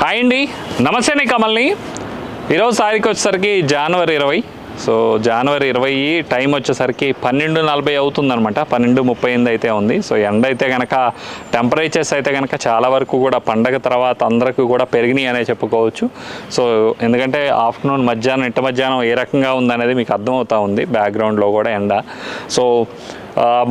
Hi అండి. నమస్తే అండి కమల్ని. ఈరోజు తారీఖు వచ్చేసరికి జనవరి ఇరవై. సో జనవరి ఇరవై టైం వచ్చేసరికి పన్నెండు నలభై అవుతుందనమాట పన్నెండు ముప్పై ఎనిమిది అయితే ఉంది. సో ఎండ అయితే కనుక టెంపరేచర్స్ అయితే కనుక చాలా వరకు కూడా పండగ తర్వాత అందరికీ కూడా పెరిగినాయి అనే చెప్పుకోవచ్చు. సో ఎందుకంటే ఆఫ్టర్నూన్ మధ్యాహ్నం ఇంట మధ్యాహ్నం ఏ రకంగా ఉందనేది మీకు అర్థమవుతూ ఉంది. బ్యాక్గ్రౌండ్లో కూడా ఎండ. సో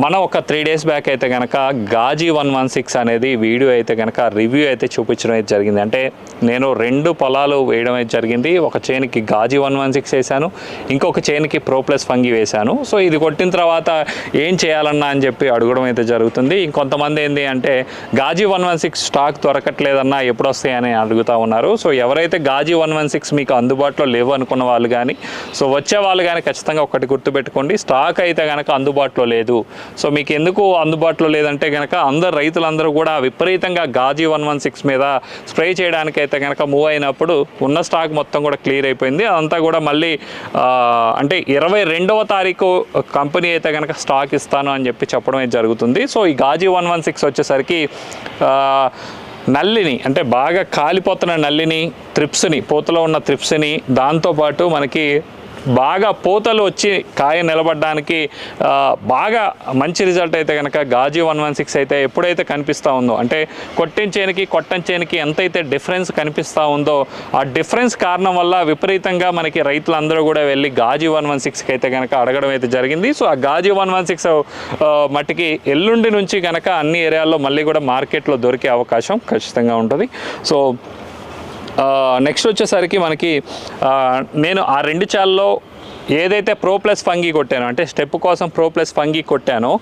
మనం ఒక త్రీ డేస్ బ్యాక్ అయితే కనుక గాజీ వన్ వన్ సిక్స్ అనేది వీడియో అయితే కనుక రివ్యూ అయితే చూపించడం అయితే జరిగింది. అంటే నేను రెండు పొలాలు వేయడం అయితే జరిగింది. ఒక చేనికి గాజీ వన్ వన్ సిక్స్ వేసాను ఇంకొక చేనికి ప్రో ప్లస్ ఫంగి వేశాను. సో ఇది కొట్టిన తర్వాత ఏం చేయాలన్నా అని చెప్పి అడగడం అయితే జరుగుతుంది. ఇంకొంతమంది ఏంటి అంటే Gazi one one six stock దొరకట్లేదన్నా ఎప్పుడు వస్తాయని అడుగుతా ఉన్నారు. సో ఎవరైతే గాజీ వన్ వన్ సిక్స్ మీకు అందుబాటులో లేవు అనుకున్న వాళ్ళు కానీ సో వచ్చే వాళ్ళు కానీ ఖచ్చితంగా ఒకటి గుర్తుపెట్టుకోండి. స్టాక్ అయితే కనుక అందుబాటులో లేదు. సో మీకు ఎందుకు అందుబాటులో లేదంటే కనుక అందరు రైతులందరూ కూడా విపరీతంగా గాజీ వన్ వన్ సిక్స్ మీద స్ప్రే చేయడానికి అయితే కనుక మూవ్ అయినప్పుడు ఉన్న స్టాక్ మొత్తం కూడా క్లియర్ అయిపోయింది. అదంతా కూడా మళ్ళీ అంటే ఇరవై రెండవ తారీఖు కంపెనీ అయితే కనుక స్టాక్ ఇస్తాను అని చెప్పి చెప్పడం జరుగుతుంది. సో ఈ గాజీ వన్ వన్ సిక్స్ వచ్చేసరికి నల్లిని అంటే బాగా కాలిపోతున్న నల్లిని త్రిప్స్ని పూతలో ఉన్న త్రిప్స్ని దాంతోపాటు మనకి బాగా పూతలు వచ్చి కాయ నిలబడడానికి బాగా మంచి రిజల్ట్ అయితే కనుక గాజీ వన్ వన్ సిక్స్ అయితే ఎప్పుడైతే కనిపిస్తూ ఉందో అంటే కొట్టించేనికి కొట్టంచేనికి ఎంతైతే డిఫరెన్స్ కనిపిస్తూ ఉందో ఆ డిఫరెన్స్ కారణం వల్ల విపరీతంగా మనకి రైతులందరూ కూడా వెళ్ళి గాజీ వన్ వన్ సిక్స్కి అయితే కనుక అడగడం అయితే జరిగింది. సో ఆ గాజీ వన్ వన్ సిక్స్ మట్టికి ఎల్లుండి నుంచి కనుక అన్ని ఏరియాల్లో మళ్ళీ కూడా మార్కెట్లో దొరికే అవకాశం ఖచ్చితంగా ఉంటుంది. సో నెక్స్ట్ వచ్చేసరికి మనకి నేను ఆ రెండు చాల్లో ఏదైతే ప్రో ప్లస్ ఫంగి కొట్టానో అంటే స్టెప్ కోసం ప్రో ప్లస్ ఫంగి కొట్టానో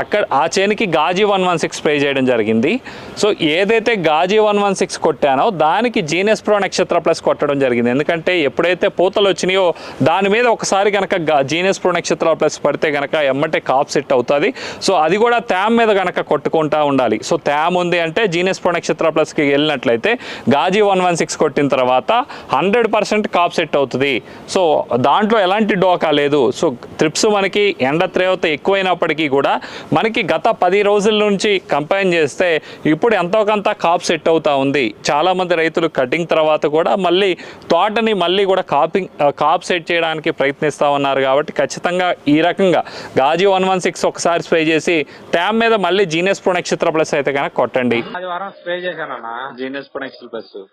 అక్కడ ఆ చేనికి Gazi one one six spray చేయడం జరిగింది. సో ఏదైతే గాజీ వన్ వన్ సిక్స్ కొట్టానో దానికి జీనియస్ ప్రో నక్షత్ర ప్లస్ కొట్టడం జరిగింది. ఎందుకంటే ఎప్పుడైతే పూతలు వచ్చినాయో దాని మీద ఒకసారి కనుక జీనియస్ ప్రో నక్షత్ర ప్లస్ పడితే కనుక ఎమ్మటే కాప్ సెట్ అవుతుంది. సో అది కూడా తేమ మీద కనుక కొట్టుకుంటా ఉండాలి. సో తేమ ఉంది అంటే జీనియస్ ప్రో నక్షత్ర ప్లస్కి వెళ్ళినట్లయితే గాజీ వన్ వన్ సిక్స్ కొట్టిన తర్వాత హండ్రెడ్ పర్సెంట్ కాప్ సెట్ అవుతుంది. సో దాంట్లో ఎలాంటి డోకా లేదు. సో త్రిప్స్ మనకి ఎండ తీవ్రత ఎక్కువైనప్పటికీ కూడా మనకి గత పది రోజుల నుంచి కంపైన్ చేస్తే ఇప్పుడు ఎంతో కొంత కాప్ సెట్ అవుతా ఉంది. చాలామంది రైతులు కటింగ్ తర్వాత కూడా మళ్ళీ తోటని మళ్ళీ కూడా కాపింగ్ కాప్ సెట్ చేయడానికి ప్రయత్నిస్తూ ఉన్నారు కాబట్టి ఖచ్చితంగా ఈ రకంగా గాజీ వన్ వన్ సిక్స్ ఒకసారి స్ప్రే చేసి ట్యామ్ మీద మళ్ళీ జీనియస్ ప్రో నక్షత్ర ప్లస్ అయితే కనుక కొట్టండి. ఆదివారం spray చేశానన్నా. Genius pro Nakshatra plus.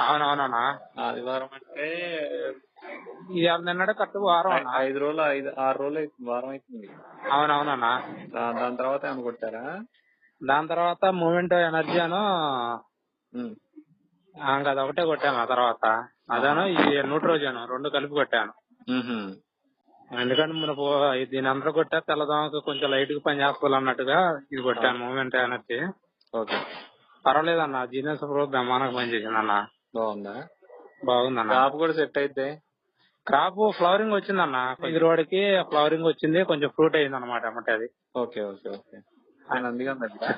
అవునవునన్నా. ఆదివారం అంటే ఇది నిన్నడే కట్టు వారం అన్నా? ఐదు రోజులు ఐదు ఆరు రోజులు వారం అవుతుంది అవునవునన్నా. దా- దాని తర్వాత ఏమైనా కొట్టారా? దాని తర్వాత మూమెంట్ ఎనర్జీ అను ఉమ్. ఆ, ఇంకా అది ఒకటే కొట్టాను ఆ తర్వాత. అదను ఈ న్యూట్రోజన్ రెండు కలిపి కొట్టాను. ఎందుకంటే మన పో- దీని అందరూ కొట్టా తెల్లదోమకు కొంచెం లైట్గా పని చేసుకోవాలన్నట్టుగా ఇది కొట్టాను మూమెంట్ ఎనర్జీ. ఓకే. పర్వాలేదన్న జీనియస్ ప్రో బ్రహ్మాండంగా పనిచేసింది అన్న బాగుందా? బాగుందన్న. క్రాప్ కూడా సెట్ అయితే క్రాప్ ఫ్లవరింగ్ వచ్చిందన్న. ఎదురువాడికి ఫ్లవరింగ్ వచ్చింది కొంచెం ఫ్రూట్ అయింది అనమాట అది. Okay okay okay. ఆయన అందుకని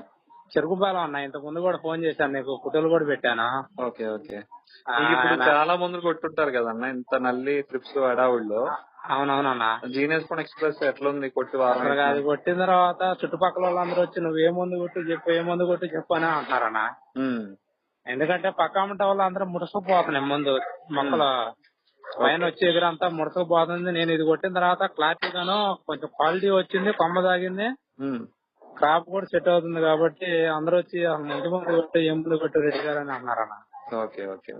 చెరుకు పాలెం అన్న ఇంతకు ముందు కూడా ఫోన్ చేశాను నీకు ఫోటోలు కూడా పెట్టాను? Okay okay. ఇప్పుడు చాలా మంది కొట్టుంటారు కదన్న ఇంత నల్లి ట్రిప్స్ హడావుల్లో. అవునవునన్న. జీనియస్ ఫోన్ ఎక్స్ప్రెస్ ఎట్లా ఉంది కొట్టి అది కొట్టిన తర్వాత చుట్టుపక్కల వాళ్ళందరూ వచ్చి నువ్వు ఏ మందు కొట్టు చెప్పు ఏ మందు కొట్టు చెప్పు అని అంటున్నారన్న. ఎందుకంటే పక్క అమ్మట వాళ్ళు అందరూ ముడసపోతున్నాయి ముందు మొక్కలు. పైన వచ్చే ఎదురంతా ముడసపోతుంది నేను ఇది కొట్టిన తర్వాత క్లారిటీ గాను కొంచెం క్వాలిటీ వచ్చింది కొమ్మ తాగింది. క్రాప్ కూడా సెట్ అవుతుంది కాబట్టి అందరూ వచ్చి మంచి మందు కొట్టు మందు కొట్టు రెడ్డి గారు అని అన్నారన్న. ఓకే ఓకే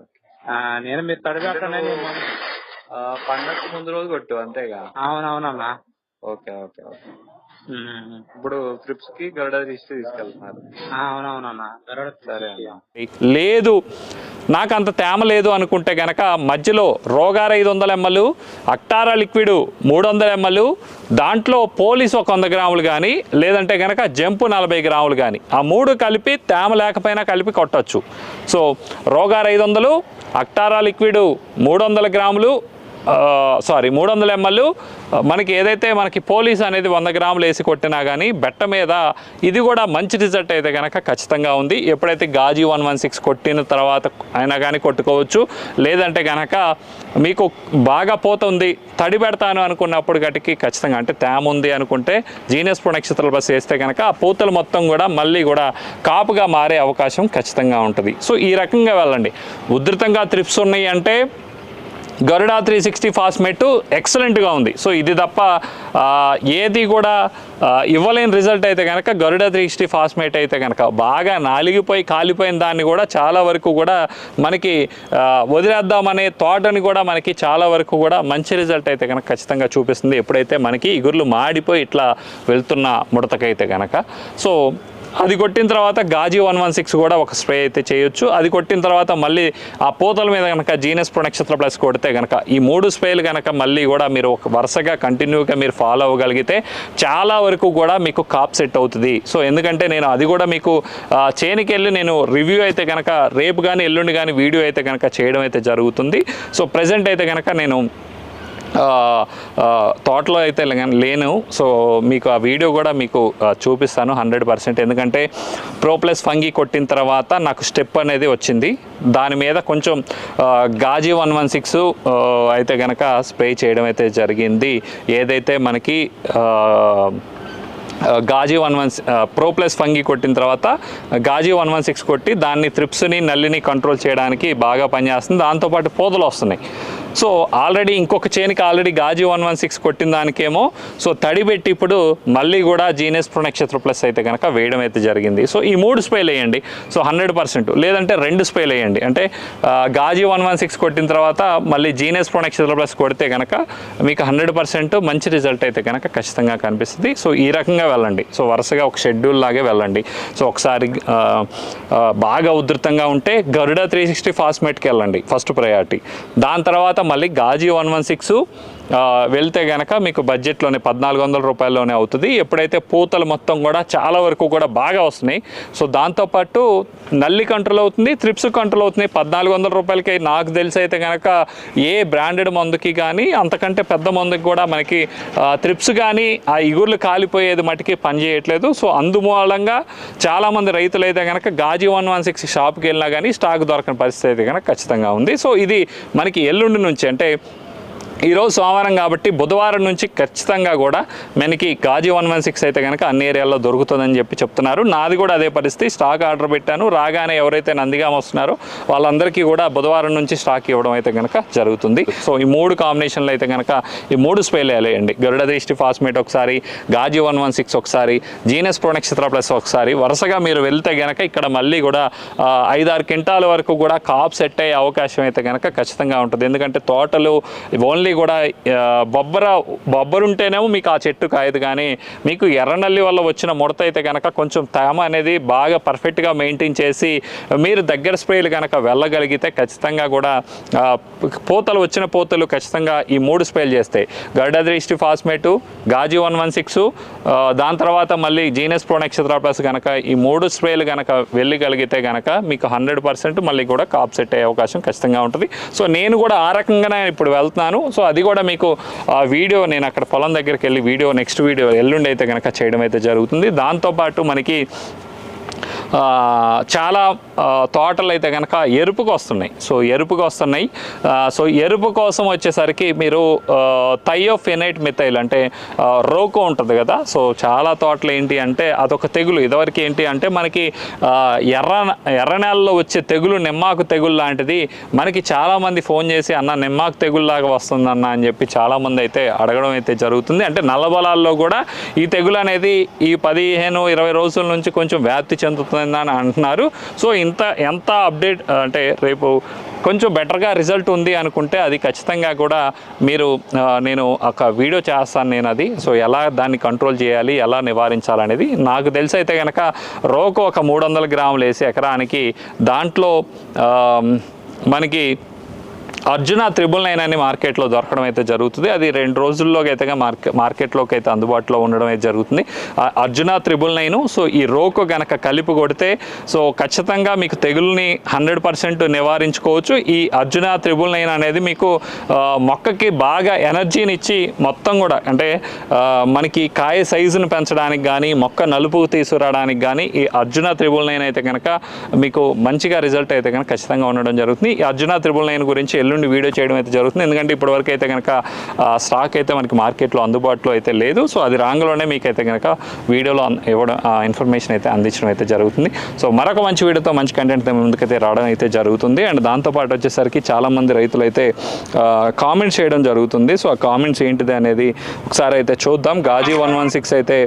నేను మీరు తడిపెట్టండి ఆ, పండగకు ముందు రోజు కొట్టు అంతేగా? అవునవునన్నా. Okay okay okay. ఇప్పుడు ట్రిప్స్కి గరుడ తీసుకెళ్తున్నారు. ఆ, అవునవునన్నా. గరుడ సరే లేదు నాకు అంత తేమ లేదు అనుకుంటే గనక మధ్యలో రోగార్ ఐదు వందల ఎంఎల్ అక్టారా లిక్విడ్ మూడు వందల ఎంఎల్ దాంట్లో పోలీస్ ఒక వంద గ్రాములు కానీ లేదంటే గనక జంపు నలభై గ్రాములు కానీ ఆ మూడు కలిపి తేమ లేకపోయినా కలిపి కొట్టచ్చు. సో రోగార్ ఐదు వందలు అక్టారా లిక్విడ్ మూడు వందల గ్రాములు సారీ మూడు వందల ఎంఎల్ మనకి ఏదైతే మనకి పోలీస్ అనేది వంద గ్రాములు వేసి కొట్టినా కానీ బెట్ట మీద ఇది కూడా మంచి రిజల్ట్ అయితే కనుక ఖచ్చితంగా ఉంది. ఎప్పుడైతే గాజీ వన్ వన్ సిక్స్ కొట్టిన తర్వాత అయినా కానీ కొట్టుకోవచ్చు. లేదంటే కనుక మీకు బాగా పోతుంది తడి పెడతాను అనుకున్నప్పుడు గటికి ఖచ్చితంగా అంటే తేమ ఉంది అనుకుంటే జీనియస్ ప్రో నక్షత్రాల బస్ వేస్తే కనుక ఆ పూతలు మొత్తం కూడా మళ్ళీ కూడా కాపుగా మారే అవకాశం ఖచ్చితంగా ఉంటుంది. సో ఈ రకంగా వెళ్ళండి. ఉధృతంగా త్రిప్స్ ఉన్నాయి అంటే గరుడా త్రీ సిక్స్టీ ఫాస్మెట్ ఎక్సలెంట్గా ఉంది. సో ఇది తప్ప ఏది కూడా ఇవ్వలేని రిజల్ట్ అయితే కనుక గరుడ త్రీ సిక్స్టీ ఫాస్మేట్ అయితే కనుక బాగా నాలిగిపోయి కాలిపోయిన దాన్ని కూడా చాలా వరకు కూడా మనకి వదిలేద్దామనే తోటని కూడా మనకి చాలా వరకు కూడా మంచి రిజల్ట్ అయితే కనుక ఖచ్చితంగా చూపిస్తుంది. ఎప్పుడైతే మనకి ఇగుర్లు మాడిపోయి ఇట్లా వెళ్తున్న ముడతకైతే కనుక సో అది కొట్టిన తర్వాత గాజీ వన్ వన్ సిక్స్ కూడా ఒక స్ప్రే అయితే చేయొచ్చు. అది కొట్టిన తర్వాత మళ్ళీ ఆ పూతల మీద కనుక జీనస్ ప్రొనక్షత్ర ప్లస్ కొడితే కనుక ఈ మూడు స్ప్రేలు కనుక మళ్ళీ కూడా మీరు ఒక వరుసగా కంటిన్యూగా మీరు ఫాలో అవ్వగలిగితే చాలా వరకు కూడా మీకు కాప్ సెట్ అవుతుంది. సో ఎందుకంటే నేను అది కూడా మీకు చేనికి వెళ్ళి నేను రివ్యూ అయితే కనుక రేపు కానీ ఎల్లుండి కానీ వీడియో అయితే కనుక చేయడం అయితే జరుగుతుంది. సో ప్రజెంట్ అయితే కనుక నేను తోటలో అయితే లేను. సో మీకు ఆ వీడియో కూడా మీకు చూపిస్తాను హండ్రెడ్ పర్సెంట్. ఎందుకంటే ప్రో ప్లస్ ఫంగి కొట్టిన తర్వాత నాకు స్టెప్ అనేది వచ్చింది. దాని మీద కొంచెం గాజీ వన్ వన్ సిక్స్ అయితే కనుక స్ప్రే చేయడం అయితే జరిగింది. ఏదైతే మనకి Gazi one one pro plus fungi కొట్టిన తర్వాత గాజీ వన్ వన్ సిక్స్ కొట్టి దాన్ని త్రిప్స్ని నల్లిని కంట్రోల్ చేయడానికి బాగా పనిచేస్తుంది. దాంతోపాటు పోదలు వస్తున్నాయి. సో ఆల్రెడీ ఇంకొక చేనికి already Gazi one one six కొట్టిన దానికేమో. సో తడి పెట్టి ఇప్పుడు మళ్ళీ కూడా జీనియస్ ప్రో నక్షత్ర ప్లస్ అయితే కనుక వేయడం అయితే జరిగింది. సో ఈ మూడు స్పేలు వేయండి. సో హండ్రెడ్ పర్సెంట్ లేదంటే రెండు స్పేలు వేయండి. అంటే గాజీ వన్ వన్ సిక్స్ కొట్టిన తర్వాత మళ్ళీ జీనియస్ ప్రో నక్షత్ర ప్లస్ కొడితే కనుక మీకు హండ్రెడ్ పర్సెంట్ మంచి రిజల్ట్ అయితే కనుక ఖచ్చితంగా కనిపిస్తుంది. సో ఈ రకంగా వెళ్ళండి. సో వరుసగా ఒక షెడ్యూల్ లాగే వెళ్ళండి. సో ఒకసారి బాగా ఉధృతంగా ఉంటే గరుడ త్రీ సిక్స్టీ ఫాస్మేట్కి వెళ్ళండి. ఫస్ట్ ప్రయారిటీ దాని తర్వాత మళ్ళీ గాజీ వన్ వన్ సిక్స్ వెళ్తే గనక మీకు బడ్జెట్లోనే పద్నాలుగు వందల రూపాయల్లోనే అవుతుంది. ఎప్పుడైతే పూతలు మొత్తం కూడా చాలా వరకు కూడా బాగా వస్తున్నాయి. సో దాంతోపాటు నల్లి కంట్రోల్ అవుతుంది త్రిప్స్ కంట్రోల్ అవుతుంది. పద్నాలుగు వందల రూపాయలకి నాకు తెలిసి అయితే కనుక ఏ బ్రాండెడ్ మందుకి కానీ అంతకంటే పెద్ద మందుకి కూడా మనకి త్రిప్స్ కానీ ఆ ఇగుర్లు కాలిపోయేది మటుకి పనిచేయట్లేదు సో అందుమూలంగా చాలామంది రైతులు అయితే కనుక గాజీ వన్ వన్ సిక్స్ షాప్కి వెళ్ళినా కానీ స్టాక్ దొరకని పరిస్థితి అయితే కనుక ఖచ్చితంగా ఉంది. సో ఇది మనకి ఎల్లుండి నుంచి అంటే ఈరోజు సోమవారం కాబట్టి బుధవారం నుంచి ఖచ్చితంగా కూడా మనకి గాజీ వన్ వన్ సిక్స్ అయితే కనుక అన్ని ఏరియాల్లో దొరుకుతుందని చెప్పి చెప్తున్నారు. నాది కూడా అదే పరిస్థితి. స్టాక్ ఆర్డర్ పెట్టాను. రాగానే ఎవరైతే నందిగామ వస్తున్నారో వాళ్ళందరికీ కూడా బుధవారం నుంచి స్టాక్ ఇవ్వడం అయితే కనుక జరుగుతుంది. సో ఈ మూడు కాంబినేషన్లు అయితే కనుక ఈ మూడు స్ప్రేలు వేయాలండి గరుడ దృష్టి ఫాస్మేట్ ఒకసారి గాజీ వన్ వన్ సిక్స్ ఒకసారి జీనస్ ప్రోణక్షత్ర ప్లస్ ఒకసారి. వరుసగా మీరు వెళ్తే కనుక ఇక్కడ మళ్ళీ కూడా ఐదారు క్వింటాల వరకు కూడా కాప్ సెట్ అయ్యే అవకాశం అయితే కనుక ఖచ్చితంగా ఉంటుంది. ఎందుకంటే తోటలు ఓన్లీ కూడా బొబ్బర బొబ్బరుంటేనేమో మీకు ఆ చెట్టు కాయదు కానీ మీకు ఎర్రనల్లి వల్ల వచ్చిన ముడత అయితే కనుక కొంచెం తేమ అనేది బాగా పర్ఫెక్ట్గా మెయింటైన్ చేసి మీరు దగ్గర స్ప్రేలు కనుక వెళ్ళగలిగితే ఖచ్చితంగా కూడా పూతలు వచ్చిన పూతలు ఖచ్చితంగా ఈ మూడు స్ప్రేలు చేస్తాయి. గర్డద్రిష్టి ఫాస్మేటు గాజీ వన్ వన్ సిక్స్ దాని తర్వాత మళ్ళీ జీనస్ ప్రో నక్షత్ర ప్లస్ కనుక ఈ మూడు స్ప్రేలు కనుక వెళ్ళగలిగితే కనుక మీకు హండ్రెడ్ పర్సెంట్ మళ్ళీ కూడా కాప్ సెట్ అయ్యే అవకాశం ఖచ్చితంగా ఉంటుంది. సో నేను కూడా ఆ రకంగానే ఇప్పుడు వెళ్తున్నాను. సో అది కూడా మీకు ఆ వీడియో నేను అక్కడ పొలం దగ్గరికి వెళ్ళి వీడియో నెక్స్ట్ వీడియో ఎల్లుండి అయితే కనుక చేయడం అయితే జరుగుతుంది. దాంతోపాటు మనకి చాలా తోటలు అయితే కనుక ఎరుపుకు వస్తున్నాయి. సో ఎరుపుకు వస్తున్నాయి. సో ఎరుపు కోసం వచ్చేసరికి మీరు థయోఫెనైట్ మిథైల్ అంటే రోకో ఉంటుంది కదా. సో చాలా తోటలు ఏంటి అంటే అదొక తెగులు. ఇదివరకు ఏంటి అంటే మనకి ఎర్ర ఎర్ర నేలలో వచ్చే తెగులు నిమ్మాకు తెగులు లాంటిది. మనకి చాలామంది ఫోన్ చేసి అన్న నిమ్మాకు తెగుల్లాగా వస్తుందన్న అని చెప్పి చాలామంది అయితే అడగడం అయితే జరుగుతుంది. అంటే నల్లబలాల్లో కూడా ఈ తెగులు అనేది ఈ పదిహేను ఇరవై రోజుల నుంచి కొంచెం వ్యాప్తి అని అంటున్నారు. సో ఇంత ఎంత అప్డేట్ అంటే రేపు కొంచెం బెటర్గా రిజల్ట్ ఉంది అనుకుంటే అది ఖచ్చితంగా కూడా మీరు నేను ఒక వీడియో చేస్తాను నేను అది. సో ఎలా దాన్ని కంట్రోల్ చేయాలి ఎలా నివారించాలనేది నాకు తెలిసి అయితే కనుక రోకు ఒక మూడు వందల గ్రాములు వేసి ఎకరానికి దాంట్లో మనకి అర్జున త్రిబుల్ నైన్ అని మార్కెట్లో దొరకడం అయితే జరుగుతుంది. అది రెండు రోజుల్లోకి అయితే మార్కెట్ మార్కెట్లోకి అయితే అందుబాటులో ఉండడం అయితే జరుగుతుంది. అర్జున త్రిబుల్ నైన్ సో ఈ రోకు గనక కలిపి కొడితే సో ఖచ్చితంగా మీకు తెగుల్ని హండ్రెడ్ పర్సెంట్ నివారించుకోవచ్చు. ఈ అర్జున త్రిబుల్ నైన్ అనేది మీకు మొక్కకి బాగా ఎనర్జీని ఇచ్చి మొత్తం కూడా అంటే మనకి కాయ సైజును పెంచడానికి కానీ మొక్క నలుపు తీసుకురావడానికి కానీ ఈ అర్జున త్రిబుల్ నైన్ అయితే కనుక మీకు మంచిగా రిజల్ట్ అయితే కనుక ఖచ్చితంగా ఉండడం జరుగుతుంది. ఈ అర్జున త్రిబుల్ నైన్ గురించి ఎల్లుండి వీడియో చేయడం అయితే జరుగుతుంది. ఎందుకంటే ఇప్పటివరకు అయితే కనుక స్టాక్ అయితే మనకి మార్కెట్లో అందుబాటులో అయితే లేదు. సో అది రాంగ్లోనే మీకు అయితే కనుక వీడియోలో ఇవ్వడం ఇన్ఫర్మేషన్ అయితే అందించడం అయితే జరుగుతుంది. సో మరొక మంచి వీడియోతో మంచి కంటెంట్ ముందుకైతే రావడం అయితే జరుగుతుంది. అండ్ దాంతోపాటు వచ్చేసరికి చాలామంది రైతులు అయితే కామెంట్స్ చేయడం జరుగుతుంది. సో ఆ కామెంట్స్ ఏంటిది అనేది ఒకసారి అయితే చూద్దాం. గాజీ వన్ వన్ సిక్స్ అయితే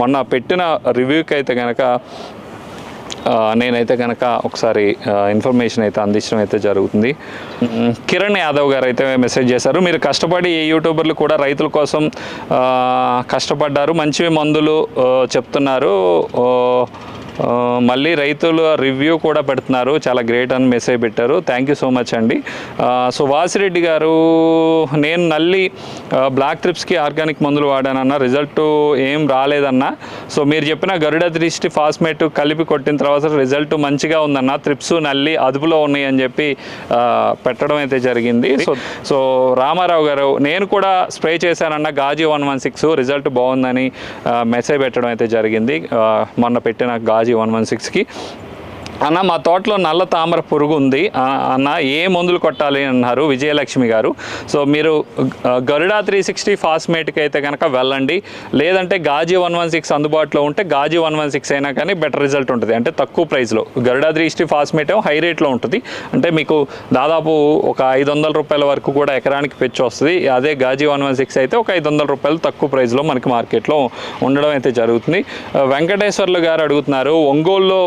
మొన్న పెట్టిన రివ్యూకి అయితే కనుక నేనైతే కనుక ఒకసారి ఇన్ఫర్మేషన్ అయితే అందించడం అయితే జరుగుతుంది. కిరణ్ యాదవ్ గారు అయితే మెసేజ్ చేశారు. మీరు కష్టపడి ఏ యూట్యూబర్లు కూడా రైతుల కోసం కష్టపడ్డారు మంచి మందులు చెప్తున్నారు. మళ్ళీ రైతులు రివ్యూ కూడా పెడుతున్నారు. చాలా గ్రేట్ అని మెసేజ్ పెట్టారు. థ్యాంక్ యూ సో మచ్ అండి. సో వాసిరెడ్డి గారు నేను నల్లి బ్లాక్ ట్రిప్స్కి ఆర్గానిక్ మందులు వాడానన్న రిజల్ట్ ఏం రాలేదన్నా సో మీరు చెప్పిన గరుడ దృష్టి ఫాస్మేట్ కలిపి కొట్టిన తర్వాత రిజల్ట్ మంచిగా ఉందన్న ట్రిప్స్ నల్లి అదుపులో ఉన్నాయి అని చెప్పి పెట్టడం అయితే జరిగింది. సో సో రామారావు గారు నేను కూడా spray చేశానన్న Gazi one one six result బాగుందని మెసేజ్ పెట్టడం అయితే జరిగింది. మొన్న పెట్టిన గాజీ వన్ వన్ సిక్స్కి అన్న మా తోటలో నల్ల తామర పురుగు ఉంది. అన్న ఏ మందులు కొట్టాలి అన్నారు విజయలక్ష్మి గారు. సో మీరు గరుడా త్రీ సిక్స్టీ ఫాస్మేట్కి అయితే కనుక వెళ్ళండి. లేదంటే గాజీ వన్ వన్ సిక్స్ అందుబాటులో ఉంటే గాజీ వన్ వన్ సిక్స్ అయినా కానీ బెటర్ రిజల్ట్ ఉంటుంది. అంటే తక్కువ ప్రైస్లో. గరుడా త్రీ సిక్స్టీ ఫాస్మేట్ ఏమో హై రేట్లో ఉంటుంది. అంటే మీకు దాదాపు ఒక ఐదు వందల రూపాయల వరకు కూడా ఎకరానికి పెచ్చు వస్తుంది. అదే గాజీ వన్ వన్ సిక్స్ అయితే ఒక ఐదు వందల రూపాయలు తక్కువ ప్రైస్లో మనకి మార్కెట్లో ఉండడం అయితే జరుగుతుంది. వెంకటేశ్వర్లు గారు అడుగుతున్నారు ఒంగోలులో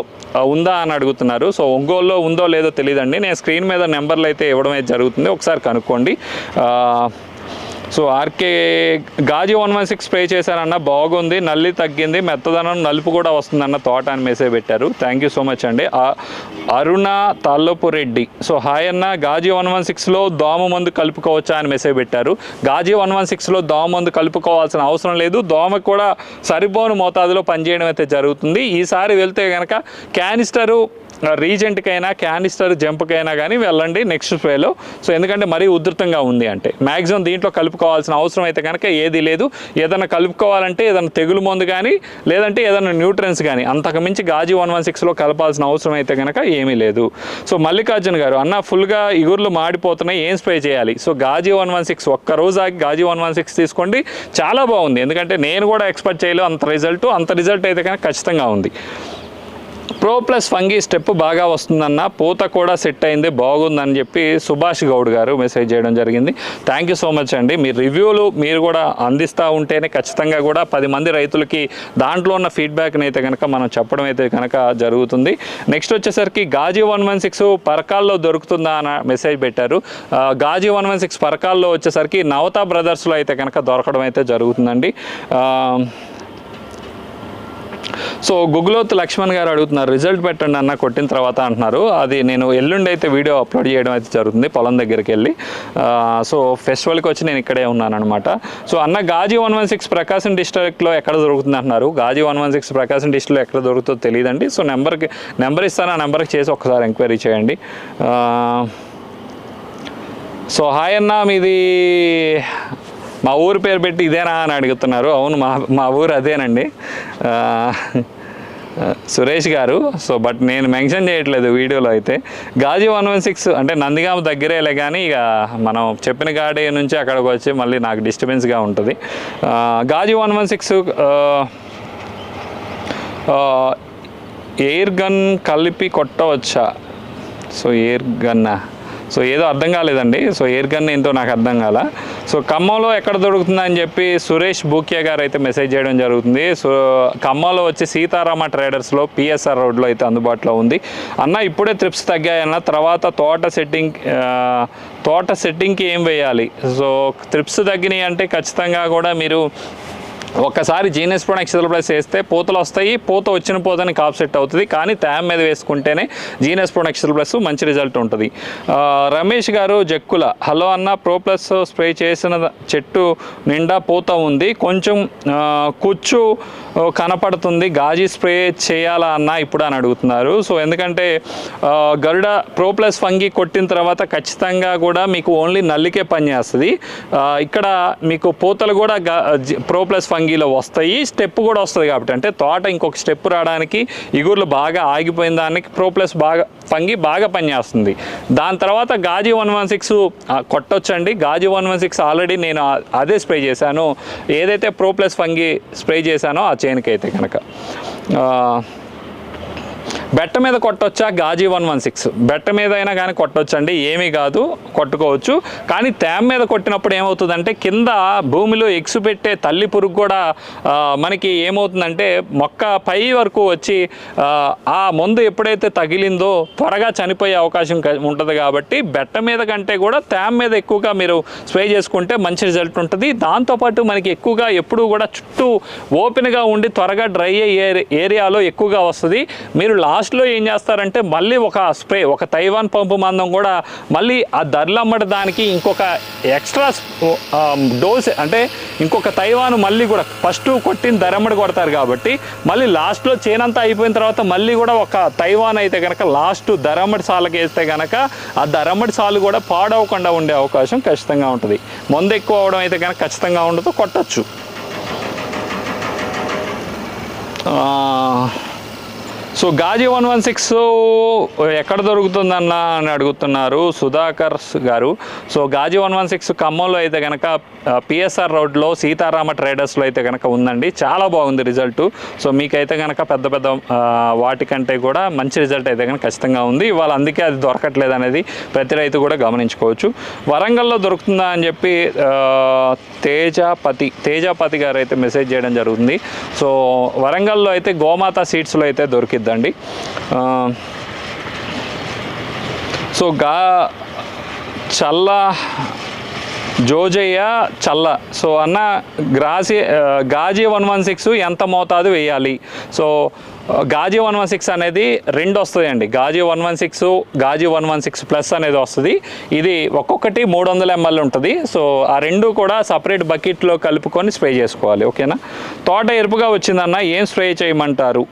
ఉందా అని అడుగుతున్నారు. సో ఒంగోలులో ఉందో లేదో తెలియదండి నేను స్క్రీన్ మీద నెంబర్లు అయితే ఇవ్వడం అయితే జరుగుతుంది. ఒకసారి కనుక్కోండి. So RK Gazi one one six spray చేశారన్న బాగుంది నల్లి తగ్గింది మెత్తదనం నలుపు కూడా వస్తుందన్న తోట అని మెసేజ్ పెట్టారు. థ్యాంక్ యూ సో మచ్ అండి. అరుణ తాళ్ళపు రెడ్డి సో హాయ్ అన్న గాజీ వన్ వన్ సిక్స్లో దోమ మందు కలుపుకోవచ్చా అని మెసేజ్ పెట్టారు. గాజీ వన్ వన్ సిక్స్లో దోమ మందు కలుపుకోవాల్సిన అవసరం లేదు. దోమ కూడా సరిపోను మోతాదులో పనిచేయడం అయితే జరుగుతుంది. ఈసారి వెళ్తే కనుక క్యానిస్టరు రీజెంట్కైనా క్యానిస్టర్ జంప్కైనా కానీ వెళ్ళండి నెక్స్ట్ స్ప్రేలో సో ఎందుకంటే మరీ ఉధృతంగా ఉంది అంటే. మ్యాక్సిమం దీంట్లో కలుపుకోవాల్సిన అవసరం అయితే కనుక ఏది లేదు. ఏదైనా కలుపుకోవాలంటే ఏదైనా తెగులు మందు కానీ లేదంటే ఏదైనా న్యూట్రన్స్ కానీ అంతకు మించి గాజీ వన్ వన్ సిక్స్లో కలపాల్సిన అవసరం అయితే కనుక ఏమీ లేదు. సో మల్లికార్జున్ గారు అన్న ఫుల్గా ఇగుర్లు మాడిపోతున్నాయి ఏం స్ప్రే చేయాలి? So Gazi one one six ఒక్క రోజు ఆగి గాజీ వన్ వన్ సిక్స్ తీసుకోండి. చాలా బాగుంది. ఎందుకంటే నేను కూడా ఎక్స్పెక్ట్ చేయలేదు. అంత రిజల్ట్ అంత రిజల్ట్ అయితే కనుక ఖచ్చితంగా ఉంది. ప్రో ప్లస్ ఫంగీ స్టెప్ బాగా వస్తుందన్న పూత కూడా సెట్ అయింది బాగుందని చెప్పి సుభాష్ గౌడ్ గారు మెసేజ్ చేయడం జరిగింది. థ్యాంక్ యూ సో మచ్ అండి. మీ రివ్యూలు మీరు కూడా అందిస్తూ ఉంటేనే ఖచ్చితంగా కూడా పది మంది రైతులకి దాంట్లో ఉన్న ఫీడ్బ్యాక్ని అయితే కనుక మనం చెప్పడం అయితే కనుక జరుగుతుంది. నెక్స్ట్ వచ్చేసరికి గాజీ వన్ వన్ సిక్స్ పరకాల్లో దొరుకుతుందా అన్న మెసేజ్ పెట్టారు. గాజీ వన్ వన్ సిక్స్ పరకాల్లో వచ్చేసరికి నవతా బ్రదర్స్లో అయితే కనుక దొరకడం అయితే జరుగుతుందండి. సో గుగ్లోత్ లక్ష్మణ్ గారు అడుగుతున్నారు రిజల్ట్ పెట్టండి అన్న కొట్టిన తర్వాత అంటున్నారు. అది నేను ఎల్లుండి అయితే వీడియో అప్లోడ్ చేయడం అయితే జరుగుతుంది పొలం దగ్గరికి వెళ్ళి. సో ఫెస్టివల్కి వచ్చి నేను ఇక్కడే ఉన్నాను అనమాట సో అన్న Gazi one one six Prakasam డిస్ట్రిక్ట్లో ఎక్కడ దొరుకుతుంది అంటున్నారు? Gazi one one six Prakasam డిస్ట్రిక్ట్లో ఎక్కడ దొరుకుతుందో తెలియదండి. సో నెంబర్కి నెంబర్ ఇస్తాను ఆ నెంబర్కి చేసి ఒకసారి ఎంక్వైరీ చేయండి. సో హాయ్ అన్న మీది మా ఊరు పేరు పెట్టి ఇదేనా అని అడుగుతున్నారు. అవును మా మా ఊరు అదేనండి. సురేష్ గారు. సో బట్ నేను మెన్షన్ చేయట్లేదు వీడియోలో అయితే. గాజీ వన్ వన్ సిక్స్ అంటే నందిగామ దగ్గరేలే కానీ ఇక మనం చెప్పిన గాడి నుంచి అక్కడికి వచ్చి మళ్ళీ నాకు డిస్టర్బెన్స్గా ఉంటుంది. Gazi one one six air gun కలిపి కొట్టవచ్చా? సో ఎయిర్ గన్నా? సో ఏదో అర్థం కాలేదండి. సో ఎయిర్ గన్ ఏంటో నాకు అర్థం కాల. సో ఖమ్మంలో ఎక్కడ దొరుకుతుందని చెప్పి సురేష్ బూకియా గారు అయితే మెసేజ్ చేయడం జరుగుతుంది. సో ఖమ్మంలో వచ్చి సీతారామ ట్రేడర్స్లో పిఎస్ఆర్ రోడ్లో అయితే అందుబాటులో ఉంది. అన్న ఇప్పుడే ట్రిప్స్ తగ్గాయన్న తర్వాత తోట సెట్టింగ్ తోట సెట్టింగ్కి ఏం వేయాలి? సో ట్రిప్స్ తగ్గినాయి అంటే ఖచ్చితంగా కూడా మీరు ఒక్కసారి జీనియస్ ప్రొడక్ట్ ప్లస్ వేస్తే పూతలు వస్తాయి పూత వచ్చిన పూతని కాప్ సెట్ అవుతుంది. కానీ ట్యామ్ మీద వేసుకుంటేనే జీనియస్ ప్రొడక్ట్ ప్లస్ మంచి రిజల్ట్ ఉంటుంది. రమేష్ గారు జక్కుల హలో అన్న ప్రో ప్లస్ స్ప్రే చేసిన చెట్టు నిండా పూత ఉంది. కొంచెం కుచ్చు కనపడుతుంది. గాజీ స్ప్రే చేయాలా అన్న ఇప్పుడు అని అడుగుతున్నారు. సో ఎందుకంటే గరుడ ప్రో ప్లస్ ఫంగి కొట్టిన తర్వాత ఖచ్చితంగా కూడా మీకు ఓన్లీ నల్లికే పనిచేస్తుంది ఇక్కడ మీకు పూతలు కూడా గా- ప్రో ప్లస్ ఫంగీలో వస్తాయి. స్టెప్ కూడా వస్తుంది కాబట్టి. అంటే తోట ఇంకొక స్టెప్ రావడానికి ఇగుర్లు బాగా ఆగిపోయిన దానికి ప్రో ప్లస్ బాగా ఫంగి బాగా పనిచేస్తుంది దాని తర్వాత Ghazi one one six కొట్టొచ్చండి. Gazi one one six already నేను అదే స్ప్రే చేశాను. ఏదైతే ప్రో ప్లస్ ఫంగి స్ప్రే చేశానో ఆ చైన్కి అయితే కనుక బెట్ట మీద కొట్టొచ్చా? Gazi one one six. బెట్ట మీద అయినా కానీ కొట్టొచ్చండి. ఏమీ కాదు. కొట్టుకోవచ్చు. కానీ తేమ మీద కొట్టినప్పుడు ఏమవుతుందంటే కింద భూమిలో ఎగ్స్ పెట్టే తల్లి పురుగు కూడా మనకి ఏమవుతుందంటే మొక్క పై వరకు వచ్చి ఆ, మందు ఎప్పుడైతే తగిలిందో త్వరగా చనిపోయే అవకాశం ఉంటుంది కాబట్టి బెట్ట మీద కంటే కూడా తేమ మీద ఎక్కువగా మీరు స్ప్రే చేసుకుంటే మంచి రిజల్ట్ ఉంటుంది. దాంతోపాటు మనకి ఎక్కువగా ఎప్పుడూ కూడా చుట్టూ ఓపెన్గా ఉండి త్వరగా డ్రై అయ్యే ఏరియాలో ఎక్కువగా వస్తుంది. మీరు లాస్ట్ లాస్ట్లో ఏం చేస్తారంటే మళ్ళీ ఒక స్ప్రే ఒక తైవాన్ పంపు మందం కూడా మళ్ళీ ఆ ధరలు అమ్మట దానికి ఇంకొక ఎక్స్ట్రా డోస్ అంటే ఇంకొక తైవాన్ మళ్ళీ కూడా ఫస్ట్ కొట్టిన ధరమ్మడి కొడతారు కాబట్టి మళ్ళీ లాస్ట్లో చేనంతా అయిపోయిన తర్వాత మళ్ళీ కూడా ఒక తైవాన్ అయితే కనుక లాస్ట్ ధరమ్మడి సాలకి వేస్తే కనుక ఆ ధరమ్మడి సాలు కూడా పాడవకుండా ఉండే అవకాశం ఖచ్చితంగా ఉంటుంది. మందు ఎక్కువ అవడం అయితే కనుక ఖచ్చితంగా ఉండదు కొట్టచ్చు. So Gazi one one six ఎక్కడ దొరుకుతుందన్న అని అడుగుతున్నారు సుధాకర్ గారు. So Gazi one one six ఖమ్మంలో అయితే కనుక పిఎస్ఆర్ రోడ్లో సీతారామ ట్రేడర్స్లో అయితే కనుక ఉందండి. చాలా బాగుంది రిజల్ట్. సో మీకైతే కనుక పెద్ద పెద్ద వాటికంటే కూడా మంచి రిజల్ట్ అయితే కనుక ఖచ్చితంగా ఉంది. ఇవాళ అందుకే అది దొరకట్లేదు అనేది ప్రతి రైతు కూడా గమనించుకోవచ్చు. వరంగల్లో దొరుకుతుందా అని చెప్పి తేజపతి తేజపతి గారు అయితే మెసేజ్ చేయడం జరుగుతుంది. సో వరంగల్లో అయితే గోమాత సీడ్స్లో అయితే దొరికింది. ఆ, సో గా చల్ల జోజయ్య చల్ల. సో అన్న గ్రాసి గాజీ వన్ వన్ సిక్స్ ఎంత మోతాదు వేయాలి? So Gazi one one six అనేది రెండు వస్తుందండి Gazi one one six Gazi one one six plus అనేది వస్తుంది. ఇది ఒక్కొక్కటి మూడు వందల ఎంఎల్ ఉంటుంది. సో ఆ రెండు కూడా సపరేట్ బకెట్లో కలుపుకొని స్ప్రే చేసుకోవాలి. ఓకేనా? తోట ఎరుపుగా వచ్చిందన్న ఏం స్ప్రే చేయమంటారు?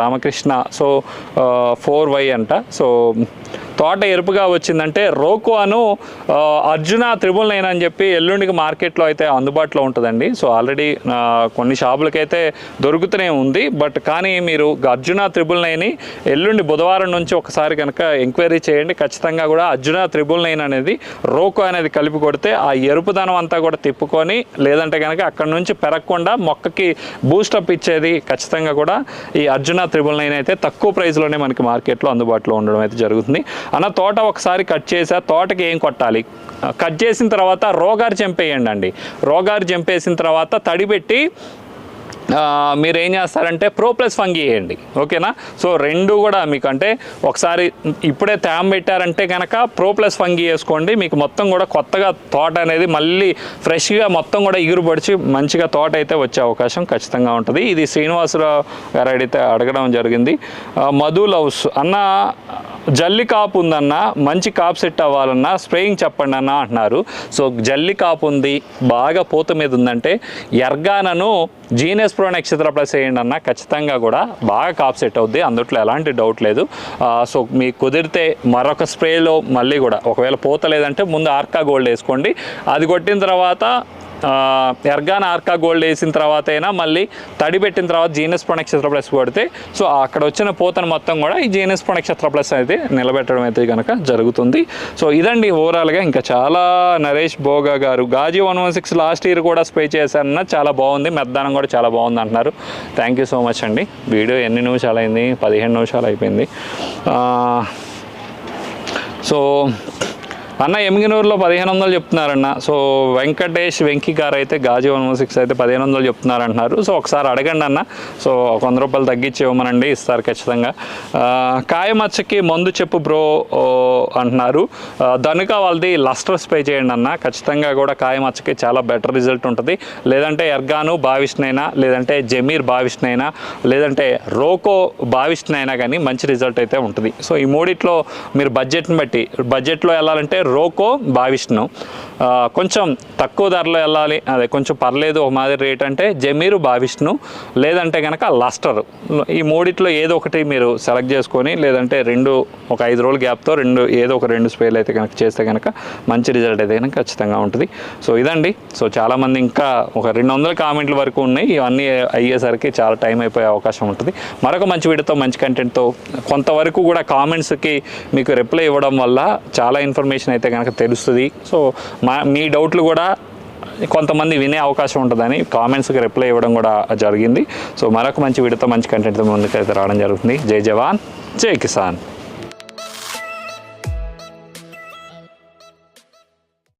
రామకృష్ణ. సో ఫోర్ వై అంట. సో తోట ఎరుపుగా వచ్చిందంటే రోకోను అర్జున త్రిబుల్ నైన్ అని చెప్పి ఎల్లుండికి మార్కెట్లో అయితే అందుబాటులో ఉంటుందండి. సో ఆల్రెడీ కొన్ని షాపులకైతే దొరుకుతూనే ఉంది. బట్ కానీ మీరు అర్జున త్రిబుల్ నైన్ ఎల్లుండి బుధవారం నుంచి ఒకసారి కనుక ఎంక్వైరీ చేయండి. ఖచ్చితంగా కూడా అర్జున త్రిబుల్ నైన్ అనేది రోకో అనేది కలిపి కొడితే ఆ ఎరుపుదనం అంతా కూడా తిప్పుకొని లేదంటే కనుక అక్కడ నుంచి పెరగకుండా మొక్కకి బూస్టప్ ఇచ్చేది ఖచ్చితంగా కూడా ఈ అర్జున త్రిబుల్ నైన్ అయితే తక్కువ ప్రైస్లోనే మనకి మార్కెట్లో అందుబాటులో ఉండడం అయితే జరుగుతుంది. అన్న తోట ఒకసారి కట్ చేసా తోటకి ఏం కొట్టాలి? కట్ చేసిన తర్వాత రోగారు చంపేయండి అండి రోగారు చంపేసిన తర్వాత తడి పెట్టి మీరు ఏం చేస్తారంటే ప్రో ప్లస్ ఫంగి వేయండి. ఓకేనా? సో రెండు కూడా మీకు అంటే ఒకసారి ఇప్పుడే తేమ పెట్టారంటే కనుక ప్రో ప్లస్ ఫంగి వేసుకోండి. మీకు మొత్తం కూడా కొత్తగా తోట అనేది మళ్ళీ ఫ్రెష్గా మొత్తం కూడా ఎగురుపడిచి మంచిగా తోట అయితే వచ్చే అవకాశం ఖచ్చితంగా ఉంటుంది. ఇది శ్రీనివాసరావు గారు అడిగితే అడగడం జరిగింది. మధు లవ్స్. అన్న జల్లి కాపు ఉందన్న మంచి కాపు సెట్ అవ్వాలన్నా స్ప్రేయింగ్ చెప్పండి అన్న అంటున్నారు. సో జల్లి కాపు ఉంది బాగా పూత మీద ఉందంటే ఎర్గానను జీనియస్ ప్రో నక్షత్ర ప్లస్ వేయండి అన్న ఖచ్చితంగా కూడా బాగా కాప్ సెట్ అవుద్ది. అందుట్లో ఎలాంటి డౌట్ లేదు. సో మీకు కుదిరితే మరొక స్ప్రేలో మళ్ళీ కూడా ఒకవేళ పోతలేదంటే ముందు ఆర్కా గోల్డ్ వేసుకోండి. అది కొట్టిన తర్వాత ఎర్గాన్ ఆర్కా గోల్డ్ వేసిన తర్వాత అయినా మళ్ళీ తడి పెట్టిన తర్వాత జీనస్ ప్రొనక్షత్ర ప్లస్ కొడితే సో అక్కడ వచ్చిన పోతను మొత్తం కూడా ఈ జీనస్ ప్రొనక్షత్ర ప్లస్ అయితే నిలబెట్టడం అయితే కనుక జరుగుతుంది. సో ఇదండి ఓవరాల్గా ఇంకా చాలా నరేష్ బోగా గారు. Gazi one one six last year కూడా స్ప్రే చేశారన్న చాలా బాగుంది. మెద్దానం కూడా చాలా బాగుంది అంటున్నారు. థ్యాంక్ యూ సో మచ్ అండి. వీడియో ఎన్ని నిమిషాలు అయింది? పదిహేను నిమిషాలు అయిపోయింది. సో అన్న ఎమ్మిగినూరులో పదిహేను వందలు చెప్తున్నారన్న. సో వెంకటేష్ వెంకీ గారు అయితే గాజీ వన్ వన్ సిక్స్ అయితే పదిహేను వందలు చెప్తున్నారు అంటున్నారు సో ఒకసారి అడగండి అన్న. సో ఒక వంద రూపాయలు తగ్గించి ఇవ్వమనండి ఇస్తారు ఖచ్చితంగా. కాయమచ్చకి మందు చెప్పు బ్రో అంటున్నారు. ధనుక వాళ్ళది లస్టర్ స్ప్రే చేయండి అన్న. ఖచ్చితంగా కూడా కాయమచ్చకి చాలా బెటర్ రిజల్ట్ ఉంటుంది. లేదంటే ఎర్గాను భావిష్నైనా లేదంటే జమీర్ భావిష్నైనా లేదంటే రోకో భావిష్నైనా కానీ మంచి రిజల్ట్ అయితే ఉంటుంది. సో ఈ మూడిట్లో మీరు బడ్జెట్ని బట్టి బడ్జెట్లో వెళ్ళాలంటే రోకో భావిష్ను కొంచెం తక్కువ ధరలో వెళ్ళాలి. అదే కొంచెం పర్లేదు ఒక మాదిరి రేట్ అంటే జమీరు భావిష్ను లేదంటే కనుక లస్టర్. ఈ మూడిట్లో ఏదో ఒకటి మీరు సెలెక్ట్ చేసుకొని లేదంటే రెండు ఒక ఐదు రోజుల గ్యాప్తో రెండు ఏదో ఒక రెండు స్ప్రేలు అయితే కనుక చేస్తే కనుక మంచి రిజల్ట్ అయితే కనుక ఖచ్చితంగా ఉంటుంది. సో ఇదండి. సో చాలామంది ఇంకా ఒక రెండు వందల కామెంట్ల వరకు ఉన్నాయి. ఇవన్నీ అయ్యేసరికి చాలా టైం అయిపోయే అవకాశం ఉంటుంది. మరొక మంచి వీడియోతో మంచి కంటెంట్తో కొంతవరకు కూడా కామెంట్స్కి మీకు రిప్లై ఇవ్వడం వల్ల చాలా ఇన్ఫర్మేషన్ అయితే కనుక తెలుస్తుంది. సో మా మీ డౌట్లు కూడా కొంతమంది వినే అవకాశం ఉంటుందని కామెంట్స్కి రిప్లై ఇవ్వడం కూడా జరిగింది. సో మరొక మంచి వీడియోతో మంచి కంటెంట్తో ముందుకైతే రావడం జరుగుతుంది. జై జవాన్ జై కిసాన్.